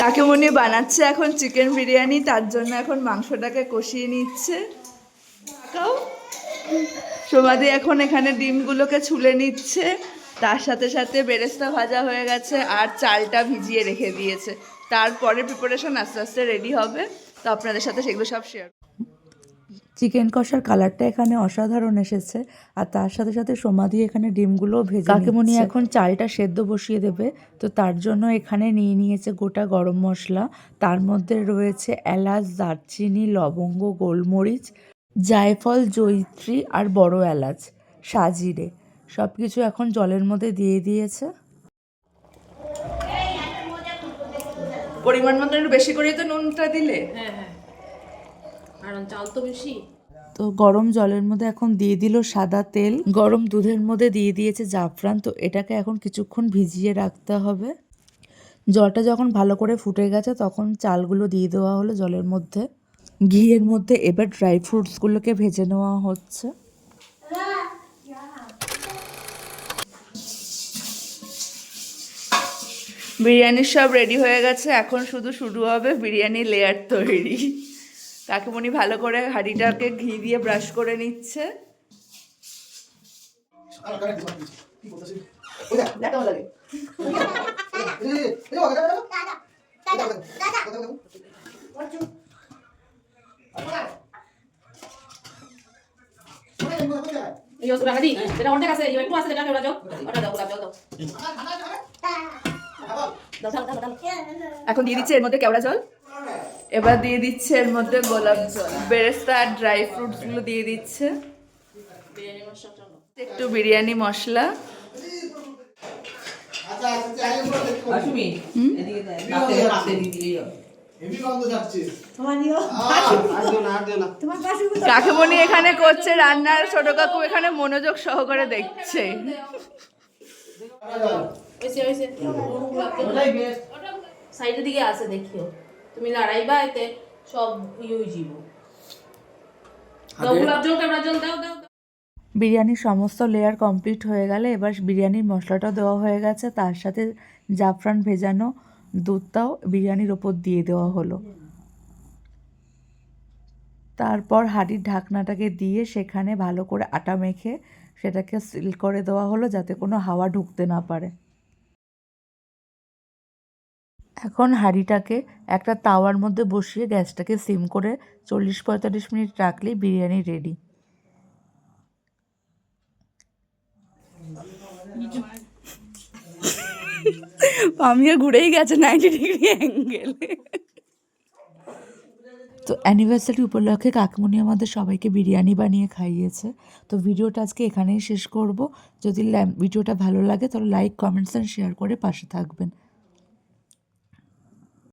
কাকেমণি বানাচ্ছে এখন চিকেন বিরিয়ানি, তার জন্য এখন মাংসটাকে কষিয়ে নিচ্ছে। কাকাও? সমাধি এখন এখানে ডিমগুলোকে ছুলে নিচ্ছে। তার সাথে সাথে বেরেস্তা ভাজা হয়ে গেছে আর চালটা ভিজিয়ে রেখে দিয়েছে। তারপরে প্রিপারেশন আস্তে আস্তে রেডি হবে। তো আপনাদের সাথে সেগুলো সব শেয়ার চিকেন কষার কালারটা এখানে অসাধারণ এসেছে। আর তার সাথে সাথে সমাধি এখানে ডিমগুলো ভেজে কাকেমনি। এখন চালটা সেদ্ধ বসিয়ে দেবে। তো তার জন্য এখানে নিয়ে নিয়েছে গোটা গরম মশলা। তার মধ্যে রয়েছে এলাচ দারচিনি লবঙ্গ গোলমরিচ জায়ফল জয়িত্রী আর বড় এলাচ। সাজিরে সব কিছু এখন জলের মধ্যে দিয়ে দিয়েছে। পরিমাণ মতো একটু বেশি করে তো নুনটা দিলে। হ্যাঁ হ্যাঁ। কারণ চাল তো বেশি। তো গরম জলের মধ্যে এখন দিয়ে দিল সাদা তেল। গরম দুধের মধ্যে দিয়ে দিয়েছে জাফরান। তো এটাকে এখন কিছুক্ষণ ভিজিয়ে রাখতে হবে। জলটা যখন ভালো করে ফুটে গেছে, তখন চালগুলো দিয়ে দেওয়া হলো জলের মধ্যে। ঘিয়ের মধ্যে এবার ড্রাই ফ্রুটসগুলোকে ভেজে নেওয়া হচ্ছে। বিরিয়ানির সব রেডি হয়ে গেছে। এখন শুধু শুরু হবে বিরিয়ানি লেয়ার তৈরি। কাকিমণি ভালো করে হাঁড়িটাকে ঘি দিয়ে ব্রাশ করে নিচ্ছে। এখন দিয়ে দিচ্ছে এর মধ্যে কেওড়া জল? এবার দিয়ে দিচ্ছে এর মধ্যে গোলাপ জল। বেরেস্তা আর ড্রাই ফ্রুটসগুলো দিয়ে দিচ্ছে। একটু বিরিয়ানি মশলা। কাকিমণি এখানে করছে রান্নার ছোট কাকু এখানে মনোযোগ সহকারে দেখছে। সাইডের দিকে আছে দেখিও। তুমি লড়াইবা এতে সব দাও গোলাপ জল কেমন জল দাও দাও দাও। বিরিয়ানির সমস্ত লেয়ার কমপ্লিট হয়ে গেলে এবার বিরিয়ানির মশলাটা দেওয়া হয়ে গেছে। তার সাথে জাফরান ভেজানো দুধটাও বিরিয়ানির ওপর দিয়ে দেওয়া হলো। তারপর হাঁড়ির ঢাকনাটাকে দিয়ে সেখানে ভালো করে আটা মেখে সেটাকে সিল করে দেওয়া হলো যাতে কোনো হাওয়া ঢুকতে না পারে। এখন হাঁড়িটাকে একটা তাওয়ার মধ্যে বসিয়ে গ্যাসটাকে সিম করে চল্লিশ পঁয়তাল্লিশ মিনিট রাখলেই বিরিয়ানি রেডি। পামিয়া ঘুরেই গেছে নাইনটি ডিগ্রি অ্যাঙ্গেল। তো অ্যানিভার্সারি উপলক্ষে কাকমুনি আমাদের সবাইকে বিরিয়ানি বানিয়ে খাইয়েছে। তো ভিডিওটা আজকে এখানেই শেষ করব। যদি ভিডিওটা ভালো লাগে তাহলে লাইক কমেন্টস অ্যান্ড শেয়ার করে পাশে থাকবেন।